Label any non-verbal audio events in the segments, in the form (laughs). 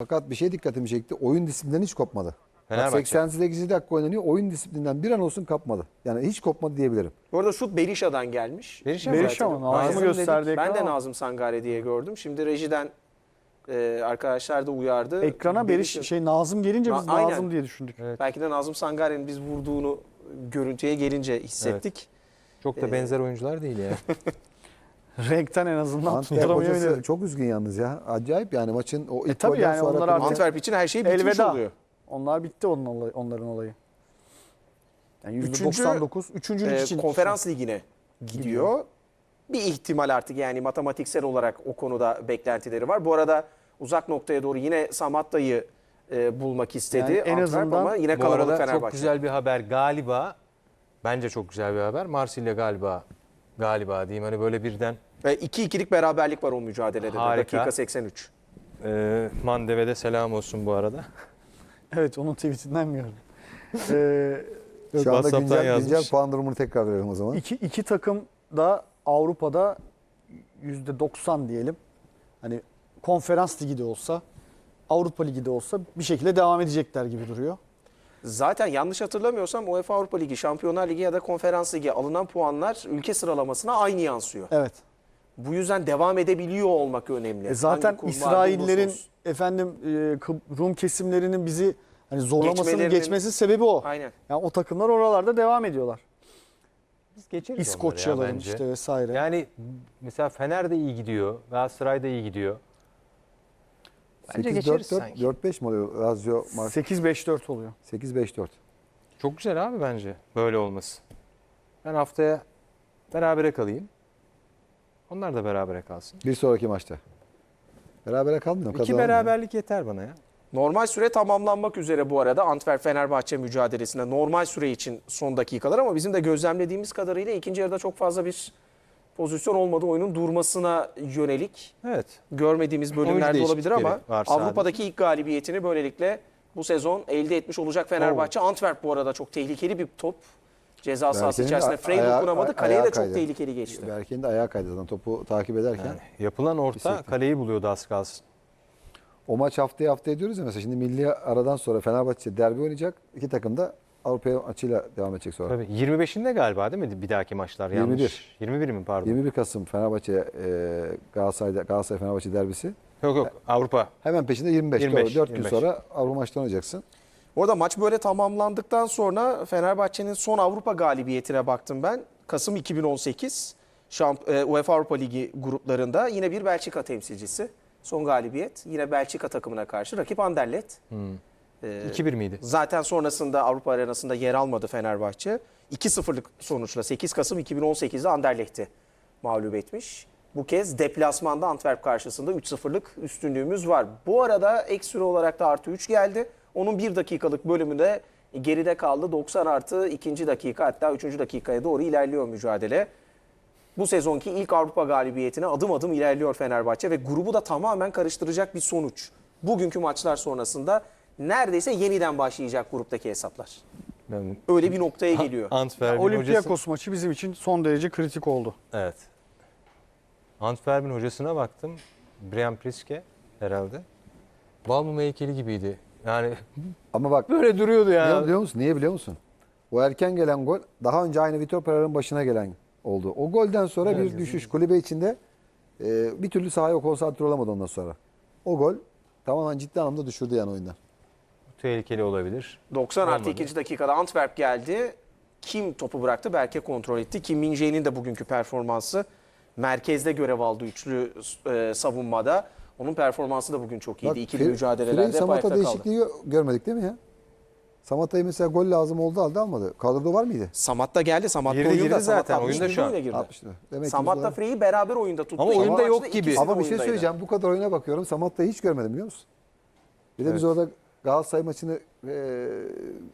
Fakat bir şey dikkatimi çekti. Oyun disiplinden hiç kopmadı. Bak Fenerbahçe. 88 dakika oynanıyor. Oyun disiplinden bir an olsun kapmadı. Yani hiç kopmadı diyebilirim. Bu arada şut Berisha'dan gelmiş. Berisha Berisha mı? Nazım'ı Nazım gösterdi. Ben de ekrana. Nazım Sangare diye gördüm. Şimdi rejiden e, arkadaşlar da uyardı. Ekrana Beriş Berisha- şey Nazım gelince biz Na- aynen. Nazım diye düşündük. Belki de Nazım Sangare'nin biz vurduğunu görüntüye gelince hissettik. Çok da benzer oyuncular değil ya. (laughs) Renkten en azından Antwerp tutturamıyor hocası çok üzgün yalnız ya. Acayip yani maçın o ilk E tabii golden yani sonra onlar artık- Antwerp için her şey bitmiş Elveda. oluyor. Onlar bitti onun olayı, onların olayı. Yani Üçüncü, %99 üçüncülük Ee, için. konferans ligine gidiyor. Bir ihtimal artık yani matematiksel olarak o konuda beklentileri var. Bu arada uzak noktaya doğru yine Samatta'yı e, bulmak istedi. Yani en Antwerp azından ama yine Bu kalabalık arada Fenerbahçe. çok güzel bir haber galiba. Bence çok güzel bir haber. Marsilya galiba galiba diyeyim hani böyle birden Ve 2-2'lik beraberlik var o mücadelede. de. Harika. Dakika 83. e, Mandeve'de selam olsun bu arada. (laughs) Evet onun tweetinden gördüm. (laughs) Ee, Şu anda WhatsApp'tan güncel, yazmış. güncel puan durumunu tekrar verelim o zaman. iki, iki takım da Avrupa'da %90 diyelim. Hani konferans ligi de olsa Avrupa Ligi de olsa bir şekilde devam edecekler gibi duruyor. Zaten yanlış hatırlamıyorsam UEFA Avrupa Ligi, Şampiyonlar Ligi ya da Konferans Ligi alınan puanlar ülke sıralamasına aynı yansıyor. Evet. Bu yüzden devam edebiliyor olmak önemli. E zaten İsraillerin efendim e, Rum kesimlerinin bizi hani zorlamasının geçmesi sebebi o. Aynen. Yani o takımlar oralarda devam ediyorlar. Biz geçeriz ya İskoçyaların bence. işte vesaire. Yani mesela Fener de iyi gidiyor. Galatasaray da iyi gidiyor. Bence geçeriz 8-4-4, sanki. 4-5 mi oluyor? Lazio, Mars 8-5-4 oluyor. 8-5-4. Çok güzel abi bence böyle olması. Ben haftaya berabere kalayım. Onlar da berabere kalsın. Bir sonraki maçta. Berabere kalmıyor. İki kazanalım beraberlik yeter bana ya. Normal süre tamamlanmak üzere bu arada Antwerp Fenerbahçe mücadelesinde normal süre için son dakikalar ama bizim de gözlemlediğimiz kadarıyla ikinci yarıda çok fazla bir pozisyon olmadı oyunun durmasına yönelik Evet. görmediğimiz bölümlerde olabilir ama Avrupa'daki ilk galibiyetini böylelikle bu sezon elde etmiş olacak Fenerbahçe. Antwerp bu arada çok tehlikeli bir top. Ceza sahası içerisinde Frey dokunamadı. Kaleye de çok kaydı. tehlikeli geçti. Berke'nin de ayağı kaydı zaten topu takip ederken. Yani yapılan orta kaleyi buluyordu az kalsın. O maç haftaya haftaya diyoruz ya mesela şimdi milli aradan sonra Fenerbahçe derbi oynayacak. İki takım da Avrupa maçıyla devam edecek sonra. Tabii 25'inde galiba değil mi bir dahaki maçlar? 21. Yanlış. 21 mi pardon? 21 Kasım Fenerbahçe e, Galatasaray'da Galatasaray Fenerbahçe derbisi. Yok yok Avrupa. Hemen peşinde 25. 25, 4 gün 25. sonra Avrupa maçlarını oynayacaksın. Orada maç böyle tamamlandıktan sonra Fenerbahçe'nin son Avrupa galibiyetine baktım ben. Kasım 2018 Şamp e, UEFA Avrupa Ligi gruplarında yine bir Belçika temsilcisi. Son galibiyet yine Belçika takımına karşı rakip Anderlecht. Ee, 2-1 miydi? Zaten sonrasında Avrupa arenasında yer almadı Fenerbahçe. 2-0'lık sonuçla 8 Kasım 2018'de Anderlecht'i mağlup etmiş. Bu kez deplasmanda Antwerp karşısında 3-0'lık üstünlüğümüz var. Bu arada ek süre olarak da artı 3 geldi. Onun 1 dakikalık bölümünde geride kaldı. 90 artı 2. dakika hatta 3. dakikaya doğru ilerliyor mücadele. Bu sezonki ilk Avrupa galibiyetine adım adım ilerliyor Fenerbahçe ve grubu da tamamen karıştıracak bir sonuç. Bugünkü maçlar sonrasında neredeyse yeniden başlayacak gruptaki hesaplar. Ben Öyle bir noktaya geliyor. Antwerp'in hocası. Olympiakos maçı bizim için son derece kritik oldu. Evet. Antwerp'in hocasına baktım. Brian Priske herhalde. Balmum heykeli gibiydi. Yani (laughs) Ama bak böyle duruyordu niye ya. biliyor musun? Niye biliyor musun? O erken gelen gol daha önce aynı Vitor Pereira'nın başına gelen oldu. O golden sonra bir düşüş kulübe içinde e, bir türlü sahaya konsantre olamadı ondan sonra. O gol tamamen ciddi anlamda düşürdü yani oyundan. Tehlikeli olabilir. 90 artı Olmadı. 2. dakikada Antwerp geldi. Kim topu bıraktı? Berke kontrol etti. Kim Min-jae'nin de bugünkü performansı merkezde görev aldı üçlü e, savunmada. Onun performansı da bugün çok iyiydi. Bak, İkili Fre- mücadelelerde hep Samata ayakta kaldı. değişikliği görmedik değil mi ya? Samata'ya mesela gol lazım oldu aldı almadı. Kadroda var mıydı? Samat da geldi. Samat da Girdi, oyunda. girdi zaten. 61 Oyunda şu an. girdi. 60'tı. Demek ki Samat'la Frey'i beraber oyunda tuttu. Ama oyunda yok gibi. Ama bir şey söyleyeceğim. Bu kadar oyuna bakıyorum. Samatta'yı hiç görmedim biliyor musun? Bir de biz orada Galatasaray maçını e,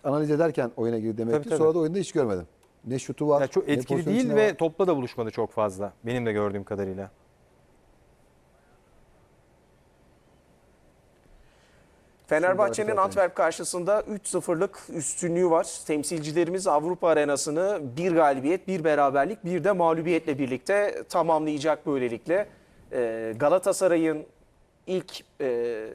analiz ederken oyuna girdi demek Tabii, ki. tabii. Sonra da oyunda hiç görmedim. Ne şutu var. Ya çok etkili değil ve var. topla da buluşmadı çok fazla. Benim de gördüğüm kadarıyla. Fenerbahçe'nin Antwerp karşısında 3-0'lık üstünlüğü var. Temsilcilerimiz Avrupa arenasını bir galibiyet, bir beraberlik, bir de mağlubiyetle birlikte tamamlayacak böylelikle. Ee, Galatasaray'ın ilk e,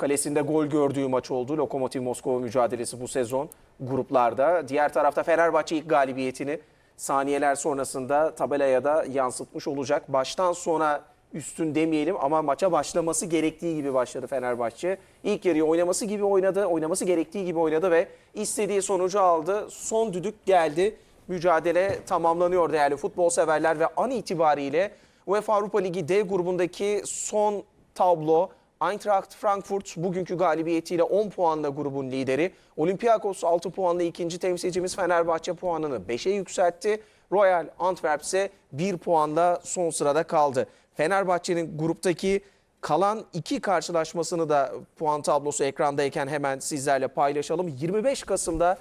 kalesinde gol gördüğü maç oldu. Lokomotiv Moskova mücadelesi bu sezon gruplarda. Diğer tarafta Fenerbahçe ilk galibiyetini saniyeler sonrasında tabelaya da yansıtmış olacak. Baştan sona üstün demeyelim ama maça başlaması gerektiği gibi başladı Fenerbahçe. İlk yarıyı oynaması gibi oynadı, oynaması gerektiği gibi oynadı ve istediği sonucu aldı. Son düdük geldi. Mücadele tamamlanıyor değerli futbol severler ve an itibariyle UEFA Avrupa Ligi D grubundaki son tablo Eintracht Frankfurt bugünkü galibiyetiyle 10 puanla grubun lideri. Olympiakos 6 puanla ikinci temsilcimiz Fenerbahçe puanını 5'e yükseltti. Royal Antwerp ise 1 puanla son sırada kaldı. Fenerbahçe'nin gruptaki kalan iki karşılaşmasını da puan tablosu ekrandayken hemen sizlerle paylaşalım. 25 Kasım'da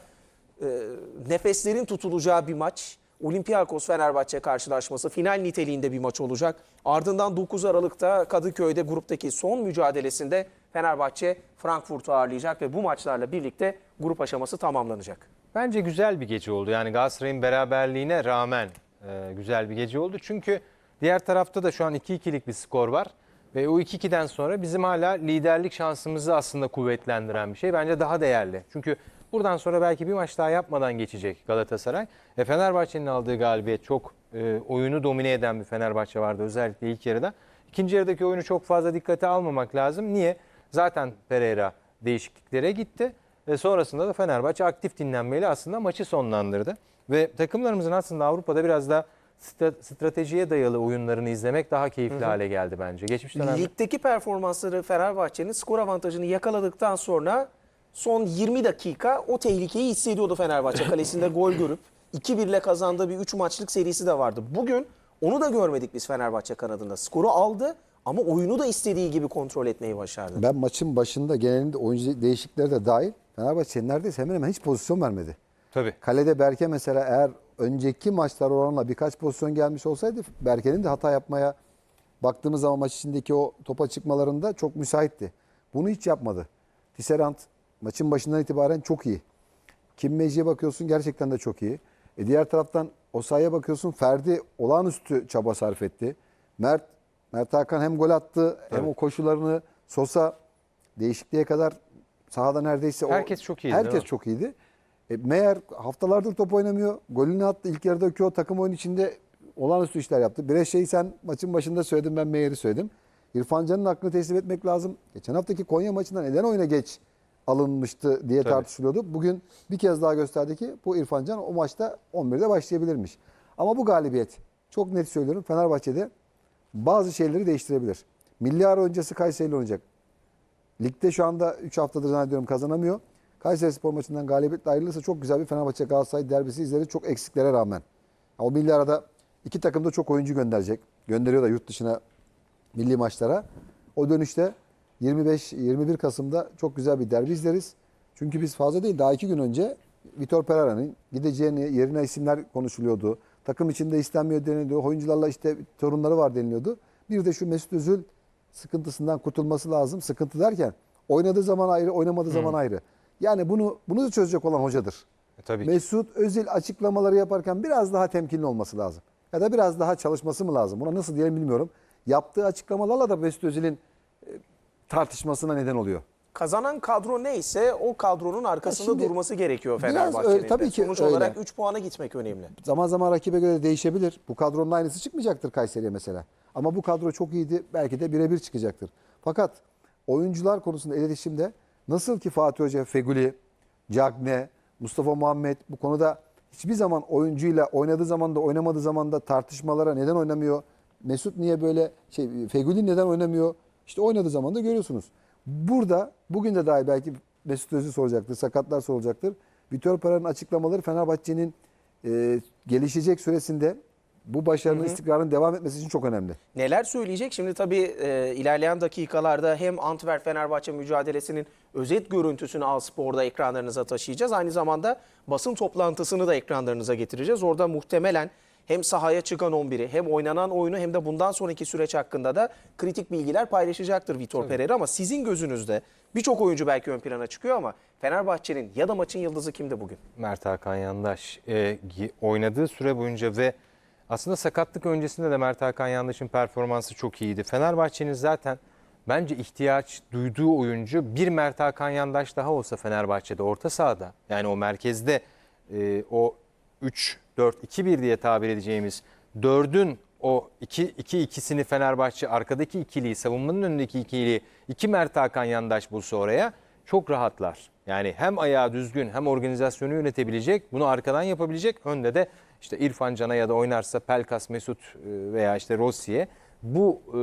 e, nefeslerin tutulacağı bir maç. Olympiakos Fenerbahçe karşılaşması final niteliğinde bir maç olacak. Ardından 9 Aralık'ta Kadıköy'de gruptaki son mücadelesinde Fenerbahçe Frankfurt'u ağırlayacak ve bu maçlarla birlikte grup aşaması tamamlanacak. Bence güzel bir gece oldu. Yani Galatasaray'ın beraberliğine rağmen e, güzel bir gece oldu. Çünkü diğer tarafta da şu an 2-2'lik bir skor var. Ve o 2-2'den sonra bizim hala liderlik şansımızı aslında kuvvetlendiren bir şey. Bence daha değerli. Çünkü buradan sonra belki bir maç daha yapmadan geçecek Galatasaray. E, Fenerbahçe'nin aldığı galibiyet çok e, oyunu domine eden bir Fenerbahçe vardı özellikle ilk yarıda. İkinci yarıdaki oyunu çok fazla dikkate almamak lazım. Niye? Zaten Pereira değişikliklere gitti. Ve sonrasında da Fenerbahçe aktif dinlenmeyle aslında maçı sonlandırdı. Ve takımlarımızın aslında Avrupa'da biraz da stra- stratejiye dayalı oyunlarını izlemek daha keyifli hale geldi bence. Geçmiş dönemde Ligdeki performansları Fenerbahçe'nin skor avantajını yakaladıktan sonra son 20 dakika o tehlikeyi hissediyordu Fenerbahçe. (laughs) Kalesinde gol görüp 2-1 ile kazandığı bir 3 maçlık serisi de vardı. Bugün onu da görmedik biz Fenerbahçe kanadında. Skoru aldı ama oyunu da istediği gibi kontrol etmeyi başardı. Ben maçın başında genelinde oyuncu değişiklikleri de dahil Fenerbahçe neredeyse hemen hemen hiç pozisyon vermedi. Tabii. Kalede Berke mesela eğer önceki maçlar oranla birkaç pozisyon gelmiş olsaydı Berke'nin de hata yapmaya baktığımız zaman maç içindeki o topa çıkmalarında çok müsaitti. Bunu hiç yapmadı. Tisserand maçın başından itibaren çok iyi. Kim Meci'ye bakıyorsun gerçekten de çok iyi. E diğer taraftan Osayi'ye bakıyorsun Ferdi olağanüstü çaba sarf etti. Mert Mert Hakan hem gol attı hem o koşularını Sosa değişikliğe kadar sahada neredeyse o- Herkes çok iyiydi, Herkes çok iyiydi. E, meğer haftalardır top oynamıyor. Golünü attı. İlk yarıdaki o takım oyun içinde olağanüstü işler yaptı. Bir şeyi sen maçın başında söyledim ben Meyer'i söyledim. İrfan Can'ın hakkını teslim etmek lazım. Geçen haftaki Konya maçında neden oyuna geç alınmıştı diye Tabii. tartışılıyordu. Bugün bir kez daha gösterdi ki bu İrfan Can o maçta 11'de başlayabilirmiş. Ama bu galibiyet çok net söylüyorum Fenerbahçe'de bazı şeyleri değiştirebilir. Milli ara öncesi Kayseri'yle oynayacak. Ligde şu anda 3 haftadır zannediyorum kazanamıyor. Kayseri Spor maçından galibiyetle ayrılırsa çok güzel bir Fenerbahçe Galatasaray derbisi izleriz çok eksiklere rağmen. O milli arada iki takım da çok oyuncu gönderecek. Gönderiyor da yurt dışına milli maçlara. O dönüşte 25-21 Kasım'da çok güzel bir derbi izleriz. Çünkü biz fazla değil daha iki gün önce Vitor Pereira'nın gideceğini yerine isimler konuşuluyordu. Takım içinde istenmiyor deniliyor. Oyuncularla işte sorunları var deniliyordu. Bir de şu Mesut Özil sıkıntısından kurtulması lazım. Sıkıntı derken oynadığı zaman ayrı, oynamadığı zaman ayrı. Yani bunu bunu da çözecek olan hocadır. E, tabii ki. Mesut Özil açıklamaları yaparken biraz daha temkinli olması lazım. Ya da biraz daha çalışması mı lazım? Buna nasıl diyelim bilmiyorum. Yaptığı açıklamalarla da Mesut Özil'in e, tartışmasına neden oluyor. Kazanan kadro neyse o kadronun arkasında Şimdi durması gerekiyor Fenerbahçe'nin. tabii ki Sonuç öyle. olarak 3 puana gitmek önemli. Zaman zaman rakibe göre değişebilir. Bu kadronun aynısı çıkmayacaktır Kayseri'ye mesela. Ama bu kadro çok iyiydi. Belki de birebir çıkacaktır. Fakat oyuncular konusunda iletişimde nasıl ki Fatih Hoca, Feguli, Cagne, Mustafa Muhammed bu konuda hiçbir zaman oyuncuyla oynadığı zaman da oynamadığı zaman da tartışmalara neden oynamıyor? Mesut niye böyle şey Feguli neden oynamıyor? İşte oynadığı zaman da görüyorsunuz. Burada bugün de dahi belki Mesut Özil soracaktır, sakatlar soracaktır. Vitor Pereira'nın açıklamaları Fenerbahçe'nin e, gelişecek süresinde bu başarının istikrarının devam etmesi için çok önemli. Neler söyleyecek? Şimdi tabii e, ilerleyen dakikalarda hem Antwerp Fenerbahçe mücadelesinin özet görüntüsünü Al Spor'da ekranlarınıza taşıyacağız. Aynı zamanda basın toplantısını da ekranlarınıza getireceğiz. Orada muhtemelen hem sahaya çıkan 11'i hem oynanan oyunu hem de bundan sonraki süreç hakkında da kritik bilgiler paylaşacaktır Vitor Pereira. Ama sizin gözünüzde birçok oyuncu belki ön plana çıkıyor ama Fenerbahçe'nin ya da maçın yıldızı kimdi bugün? Mert Hakan Yandaş e, oynadığı süre boyunca ve aslında sakatlık öncesinde de Mert Hakan Yandaş'ın performansı çok iyiydi. Fenerbahçe'nin zaten bence ihtiyaç duyduğu oyuncu bir Mert Hakan Yandaş daha olsa Fenerbahçe'de orta sahada. Yani o merkezde e, o 3-4-2-1 diye tabir edeceğimiz dördün o iki, iki ikisini Fenerbahçe arkadaki ikiliyi savunmanın önündeki ikiliyi iki Mert Hakan Yandaş bulsa oraya çok rahatlar. Yani hem ayağı düzgün hem organizasyonu yönetebilecek bunu arkadan yapabilecek önde de işte İrfan Can'a ya da oynarsa Pelkas, Mesut e, veya işte Rossi'ye bu e,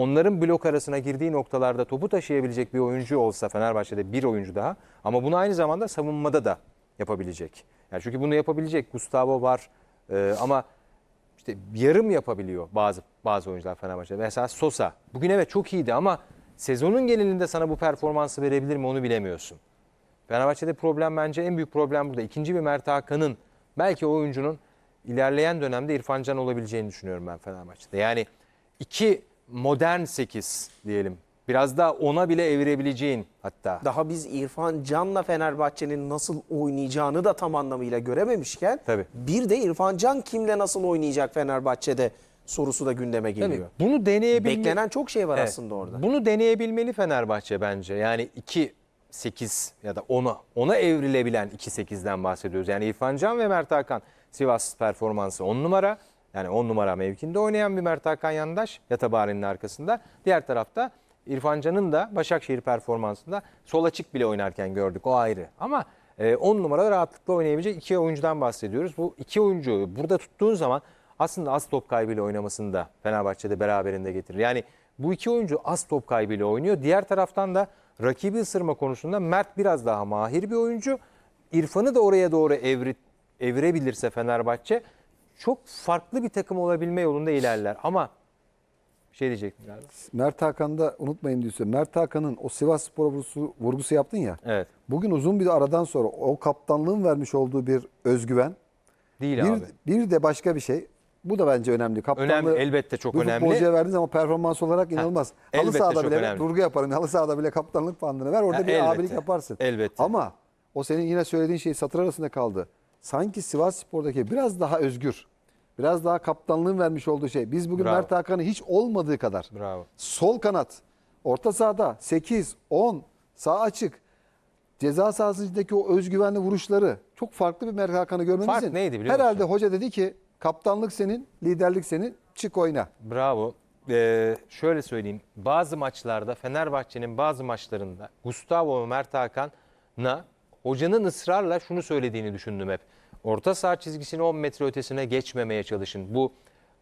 onların blok arasına girdiği noktalarda topu taşıyabilecek bir oyuncu olsa Fenerbahçe'de bir oyuncu daha ama bunu aynı zamanda savunmada da yapabilecek. Yani çünkü bunu yapabilecek Gustavo var e, ama işte yarım yapabiliyor bazı bazı oyuncular Fenerbahçe'de. Mesela Sosa bugün evet çok iyiydi ama sezonun genelinde sana bu performansı verebilir mi onu bilemiyorsun. Fenerbahçe'de problem bence en büyük problem burada. İkinci bir Mert Hakan'ın belki oyuncunun ilerleyen dönemde İrfan Can olabileceğini düşünüyorum ben Fenerbahçe'de. Yani iki modern 8 diyelim. Biraz daha ona bile evirebileceğin hatta. Daha biz İrfan Can'la Fenerbahçe'nin nasıl oynayacağını da tam anlamıyla görememişken Tabii. bir de İrfan Can kimle nasıl oynayacak Fenerbahçe'de sorusu da gündeme Tabii, geliyor. bunu deneyebilme... Beklenen çok şey var Evet. aslında orada. Bunu deneyebilmeli Fenerbahçe bence. Yani 2 8 ya da 10'a 10'a evrilebilen 2 8'den bahsediyoruz. Yani İrfan Can ve Mert Hakan Sivas performansı 10 numara. Yani 10 numara mevkinde oynayan bir Mert Hakan yandaş Yatabare'nin arkasında. Diğer tarafta İrfan Can'ın da Başakşehir performansında sol açık bile oynarken gördük o ayrı. Ama 10 numara rahatlıkla oynayabilecek iki oyuncudan bahsediyoruz. Bu iki oyuncu burada tuttuğun zaman aslında az top kaybıyla oynamasını da Fenerbahçe'de beraberinde getirir. Yani bu iki oyuncu az top kaybıyla oynuyor. Diğer taraftan da rakibi ısırma konusunda Mert biraz daha mahir bir oyuncu. İrfan'ı da oraya doğru evri, evirebilirse Fenerbahçe çok farklı bir takım olabilme yolunda ilerler. Ama şey diyecektim galiba. Mert Hakan'da unutmayın diyorsun. Mert Hakan'ın o Sivas Spor vurgusu, vurgusu yaptın ya. Evet. Bugün uzun bir aradan sonra o kaptanlığın vermiş olduğu bir özgüven. Değil Bir, abi. bir de başka bir şey. Bu da bence önemli. Kaptanlığı Önemli, elbette çok önemli. futbolcuya verdiğiniz ama performans olarak inanılmaz. Halı elbette sahada bile önemli. durgu yaparım. Halı sahada bile kaptanlık bandını ver. Orada Ha, bir elbette. abilik yaparsın. Elbette. Ama o senin yine söylediğin şey satır arasında kaldı. Sanki Sivas Spor'daki biraz daha özgür. Biraz daha kaptanlığın vermiş olduğu şey. Biz bugün Bravo. Mert Hakan'ı hiç olmadığı kadar Bravo. sol kanat, orta sahada 8, 10, sağ açık. Ceza sahasındaki o özgüvenli vuruşları çok farklı bir Mert Hakan'ı görmemizin. Fark neydi biliyor Herhalde musun? hoca dedi ki kaptanlık senin, liderlik senin, çık oyna. Bravo. Ee, şöyle söyleyeyim. Bazı maçlarda Fenerbahçe'nin bazı maçlarında Gustavo Mert Hakan'a hocanın ısrarla şunu söylediğini düşündüm hep. Orta saha çizgisini 10 metre ötesine geçmemeye çalışın. Bu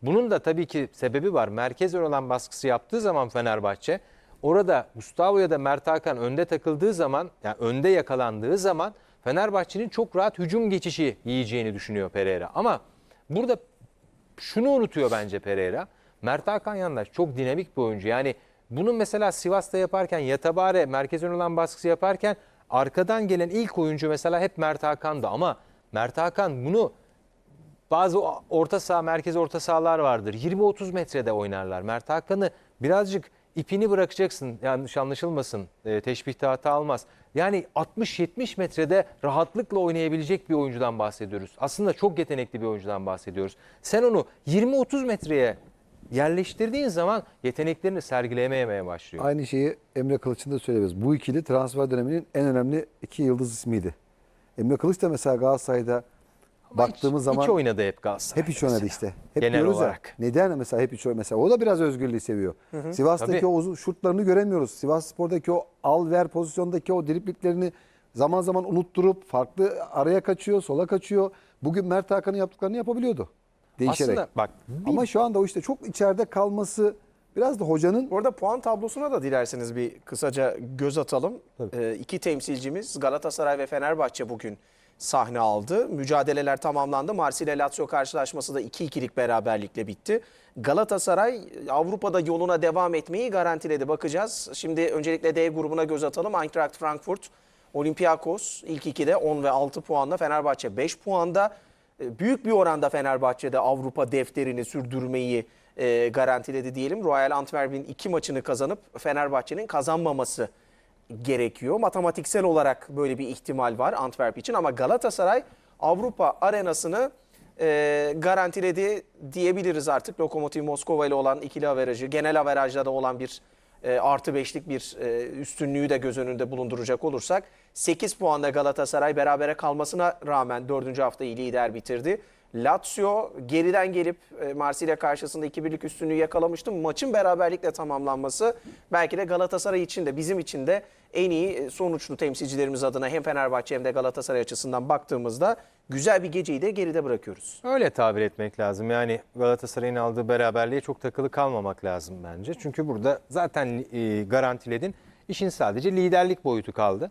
bunun da tabii ki sebebi var. Merkez olan baskısı yaptığı zaman Fenerbahçe orada Gustavo ya da Mert Hakan önde takıldığı zaman yani önde yakalandığı zaman Fenerbahçe'nin çok rahat hücum geçişi yiyeceğini düşünüyor Pereira. Ama burada şunu unutuyor bence Pereira. Mert Hakan Yandaş çok dinamik bir oyuncu. Yani bunu mesela Sivas'ta yaparken Yatabare merkez ön olan baskısı yaparken arkadan gelen ilk oyuncu mesela hep Mert Hakan'dı ama Mert Hakan bunu bazı orta saha, merkez orta sahalar vardır. 20-30 metrede oynarlar. Mert Hakan'ı birazcık ipini bırakacaksın. Yanlış anlaşılmasın. E, teşbihte hata almaz. Yani 60-70 metrede rahatlıkla oynayabilecek bir oyuncudan bahsediyoruz. Aslında çok yetenekli bir oyuncudan bahsediyoruz. Sen onu 20-30 metreye yerleştirdiğin zaman yeteneklerini sergileyememeye başlıyor. Aynı şeyi Emre Kılıç'ın da söyleyebiliriz. Bu ikili transfer döneminin en önemli iki yıldız ismiydi. Emre Kılıç da mesela Galatasaray'da Ama baktığımız iç- zaman iç oynadı hep Galatasaray. hep iç oynadı mesela. işte. Hep Genel diyoruz olarak. ya. Neden mesela hep iç oynadı? Mesela o da biraz özgürlüğü seviyor. Sivas'taki Tabii. o şutlarını göremiyoruz. Sivas Spor'daki o al ver pozisyondaki o dripliklerini zaman zaman unutturup farklı araya kaçıyor, sola kaçıyor. Bugün Mert Hakan'ın yaptıklarını yapabiliyordu. Değişerek. Aslında bak bir Ama şu anda o işte çok içeride kalması biraz da hocanın Orada puan tablosuna da dilerseniz bir kısaca göz atalım. Ee, iki temsilcimiz Galatasaray ve Fenerbahçe bugün sahne aldı. Mücadeleler tamamlandı. Marsilya Lazio karşılaşması da 2-2'lik beraberlikle bitti. Galatasaray Avrupa'da yoluna devam etmeyi garantiledi. Bakacağız. Şimdi öncelikle D grubuna göz atalım. Eintracht Frankfurt, Olympiakos ilk 2'de 10 ve 6 puanla. Fenerbahçe 5 puanda. E, Büyük bir oranda Fenerbahçe'de Avrupa defterini sürdürmeyi e, garantiledi diyelim. Royal Antwerp'in iki maçını kazanıp Fenerbahçe'nin kazanmaması gerekiyor. Matematiksel olarak böyle bir ihtimal var Antwerp için ama Galatasaray Avrupa arenasını e, garantiledi diyebiliriz artık. Lokomotiv Moskova ile olan ikili averajı, genel averajda da olan bir e, artı 5'lik bir e, üstünlüğü de göz önünde bulunduracak olursak 8 puanda Galatasaray berabere kalmasına rağmen 4. haftayı lider bitirdi. Lazio geriden gelip e, Marsilya karşısında 2-1'lik üstünlüğü yakalamıştı. Maçın beraberlikle tamamlanması belki de Galatasaray için de bizim için de en iyi e, sonuçlu temsilcilerimiz adına hem Fenerbahçe hem de Galatasaray açısından baktığımızda güzel bir geceyi de geride bırakıyoruz. Öyle tabir etmek lazım. Yani Galatasaray'ın aldığı beraberliğe çok takılı kalmamak lazım bence. Çünkü burada zaten e, garantiledin. İşin sadece liderlik boyutu kaldı.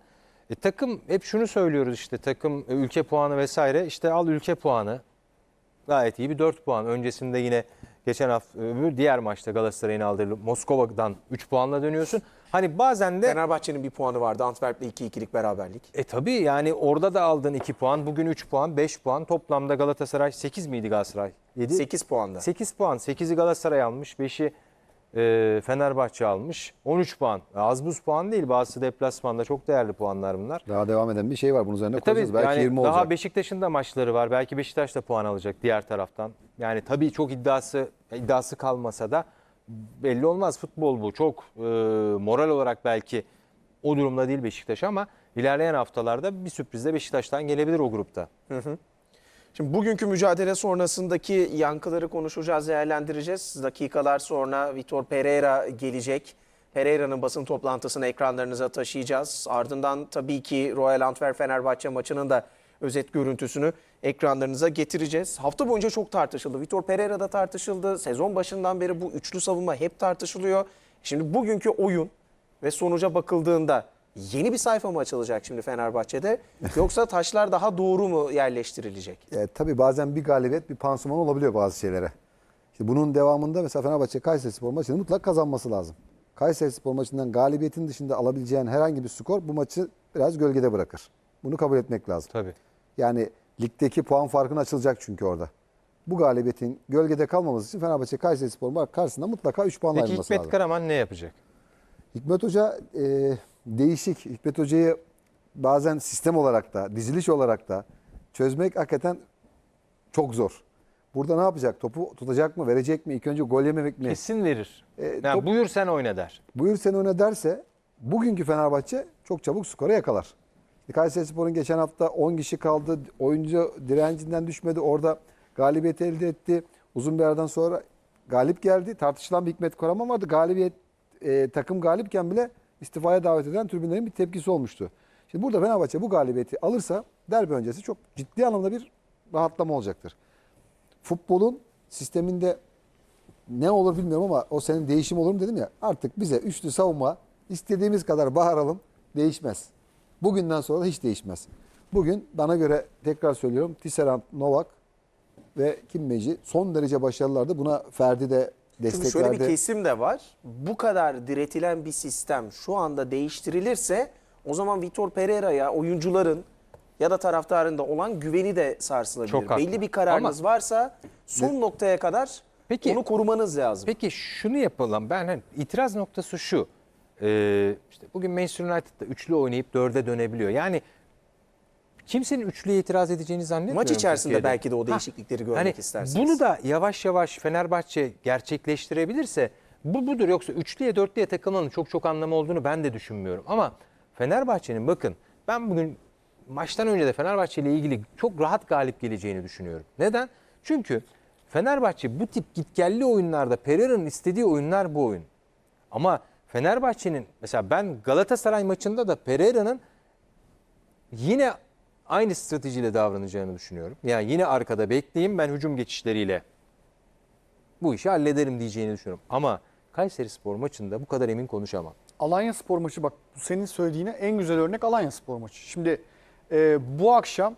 E, takım hep şunu söylüyoruz işte takım e, ülke puanı vesaire. İşte al ülke puanı. Gayet iyi bir 4 puan. Öncesinde yine geçen hafta öbür diğer maçta Galatasaray'ın aldığı Moskova'dan 3 puanla dönüyorsun. Hani bazen de Fenerbahçe'nin bir puanı vardı Antwerp'le 2-2'lik beraberlik. e tabii yani orada da aldığın 2 puan, bugün 3 puan, 5 puan. Toplamda Galatasaray 8 miydi Galatasaray? 7. 8 puanda. 8 puan. 8'i Galatasaray almış, 5'i e, Fenerbahçe almış. 13 puan. Az buz puan değil. Bazısı deplasmanda çok değerli puanlar bunlar. Daha devam eden bir şey var. Bunun üzerine E tabii koyacağız. Belki yani 20 daha olacak. Beşiktaş'ın da maçları var. Belki Beşiktaş da puan alacak diğer taraftan. Yani tabii çok iddiası iddiası kalmasa da belli olmaz. Futbol bu. Çok e, moral olarak belki o durumda değil Beşiktaş ama ilerleyen haftalarda bir sürpriz de Beşiktaş'tan gelebilir o grupta. Şimdi bugünkü mücadele sonrasındaki yankıları konuşacağız, değerlendireceğiz. Dakikalar sonra Vitor Pereira gelecek. Pereira'nın basın toplantısını ekranlarınıza taşıyacağız. Ardından tabii ki Royal Antwerp Fenerbahçe maçının da özet görüntüsünü ekranlarınıza getireceğiz. Hafta boyunca çok tartışıldı. Vitor Pereira da tartışıldı. Sezon başından beri bu üçlü savunma hep tartışılıyor. Şimdi bugünkü oyun ve sonuca bakıldığında yeni bir sayfa mı açılacak şimdi Fenerbahçe'de (laughs) yoksa taşlar daha doğru mu yerleştirilecek? E, tabii bazen bir galibiyet bir pansuman olabiliyor bazı şeylere. İşte bunun devamında mesela Fenerbahçe Kayseri Spor maçını mutlak kazanması lazım. Kayseri Spor maçından galibiyetin dışında alabileceğin herhangi bir skor bu maçı biraz gölgede bırakır. Bunu kabul etmek lazım. Tabii. Yani ligdeki puan farkın açılacak çünkü orada. Bu galibiyetin gölgede kalmaması için Fenerbahçe Kayseri Spor karşısında mutlaka 3 puan Peki ayrılması Hikmet lazım. Karaman ne yapacak? Hikmet Hoca e, değişik. Hikmet Hoca'yı bazen sistem olarak da, diziliş olarak da çözmek hakikaten çok zor. Burada ne yapacak? Topu tutacak mı, verecek mi? İlk önce gol yememek mi? Kesin verir. E, Yani top- buyur sen oyna der. Buyur sen öne derse bugünkü Fenerbahçe çok çabuk skora yakalar. Kayserispor'un geçen hafta 10 kişi kaldı. Oyuncu direncinden düşmedi. Orada galibiyet elde etti. Uzun bir aradan sonra galip geldi. Tartışılan bir Hikmet Karaman vardı. Galibiyet e, takım galipken bile istifaya davet eden tribünlerin bir tepkisi olmuştu. Şimdi burada Fenerbahçe bu galibiyeti alırsa derbi öncesi çok ciddi anlamda bir rahatlama olacaktır. Futbolun sisteminde ne olur bilmiyorum ama o senin değişim olur mu dedim ya. Artık bize üçlü savunma istediğimiz kadar bağıralım değişmez. Bugünden sonra da hiç değişmez. Bugün bana göre tekrar söylüyorum Tisserand, Novak ve Kim Meci son derece başarılılardı. Buna Ferdi de Şimdi destek şöyle bir kesim de var. Bu kadar diretilen bir sistem şu anda değiştirilirse o zaman Vitor Pereira'ya oyuncuların ya da taraftarın da olan güveni de sarsılabilir. Çok haklı. Belli bir kararınız varsa son noktaya kadar Peki- onu korumanız lazım. Peki şunu yapalım. Ben hani itiraz noktası şu. Ee, işte bugün Manchester United'da üçlü oynayıp dörde dönebiliyor. Yani kimsenin üçlüye itiraz edeceğini zannetmiyorum. Maç içerisinde Türkiye'de. belki de o Ha, değişiklikleri görmek hani istersiniz. Bunu da yavaş yavaş Fenerbahçe gerçekleştirebilirse bu budur. Yoksa üçlüye dörtlüye takılmanın çok çok anlamı olduğunu ben de düşünmüyorum. Ama Fenerbahçe'nin bakın ben bugün maçtan önce de Fenerbahçe ile ilgili çok rahat galip geleceğini düşünüyorum. Neden? Çünkü Fenerbahçe bu tip gitgelli oyunlarda Pereira'nın istediği oyunlar bu oyun. Ama Fenerbahçe'nin mesela ben Galatasaray maçında da Pereira'nın yine aynı stratejiyle davranacağını düşünüyorum. Yani yine arkada bekleyeyim ben hücum geçişleriyle bu işi hallederim diyeceğini düşünüyorum. Ama Kayseri Spor maçında bu kadar emin konuşamam. Alanya Spor maçı bak senin söylediğine en güzel örnek Alanya Spor maçı. Şimdi e, bu akşam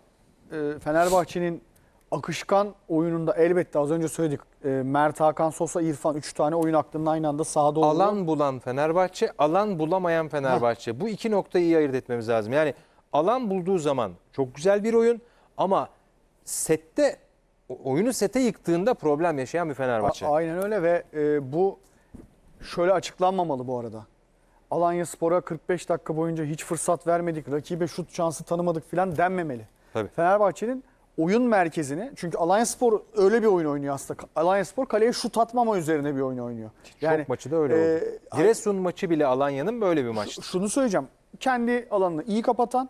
e, Fenerbahçe'nin akışkan oyununda elbette az önce söyledik. E, Mert Hakan Sosa, İrfan 3 tane oyun aklının aynı anda sahada olduğu. Alan bulan Fenerbahçe, alan bulamayan Fenerbahçe. Bu iki noktayı iyi ayırt etmemiz lazım. Yani alan bulduğu zaman çok güzel bir oyun ama sette oyunu sete yıktığında problem yaşayan bir Fenerbahçe. A- aynen öyle ve e, bu şöyle açıklanmamalı bu arada. Alanya Spor'a 45 dakika boyunca hiç fırsat vermedik, rakibe şut şansı tanımadık filan denmemeli. Tabii. Fenerbahçe'nin oyun merkezini çünkü Alanya Spor öyle bir oyun oynuyor aslında. Alanya Spor kaleye şut atmama üzerine bir oyun oynuyor. Çok maçı da öyle e, oldu. Giresun maçı bile Alanya'nın böyle bir maçtı. şunu söyleyeceğim. Kendi alanını iyi kapatan,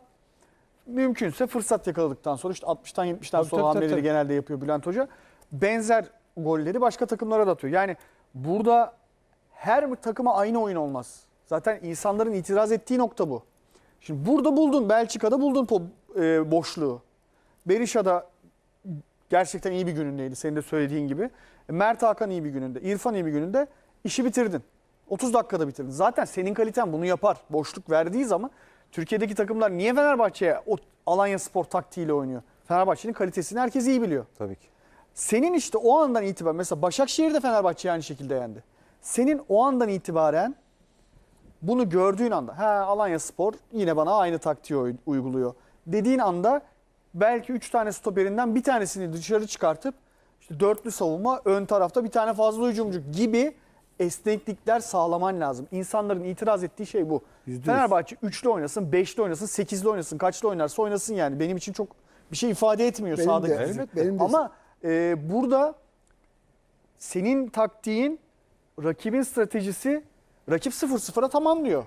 mümkünse fırsat yakaladıktan sonra işte 60'tan 70'ten Tabii, sonra hamleleri tabii. genelde yapıyor Bülent Hoca. Benzer golleri başka takımlara da atıyor. Yani burada her takıma aynı oyun olmaz. Zaten insanların itiraz ettiği nokta bu. Şimdi burada buldun, Belçika'da buldun e, boşluğu. Berisha'da gerçekten iyi bir günündeydi senin de söylediğin gibi. Mert Hakan iyi bir gününde, İrfan iyi bir gününde işi bitirdin. 30 dakikada bitirdin. Zaten senin kaliten bunu yapar. Boşluk verdiği zaman Türkiye'deki takımlar niye Fenerbahçe'ye o Alanya Spor taktiğiyle oynuyor? Fenerbahçe'nin kalitesini herkes iyi biliyor. Tabii ki. Senin işte o andan itibaren mesela Başakşehir de Fenerbahçe'yi aynı şekilde yendi. Senin o andan itibaren bunu gördüğün anda ha Alanya Spor yine bana aynı taktiği uy- uyguluyor dediğin anda belki 3 tane stoperinden bir tanesini dışarı çıkartıp işte dörtlü savunma ön tarafta bir tane fazla hücumcu gibi esneklikler sağlaman lazım. İnsanların itiraz ettiği şey bu. Yüzde yüz. Fenerbahçe üçlü oynasın, beşli oynasın, sekizli oynasın, kaçlı oynarsa oynasın yani. Benim için çok bir şey ifade etmiyor Benim sahadaki de, evet, benim de. Ama e, burada senin taktiğin, rakibin stratejisi rakip 0-0'a tamamlıyor.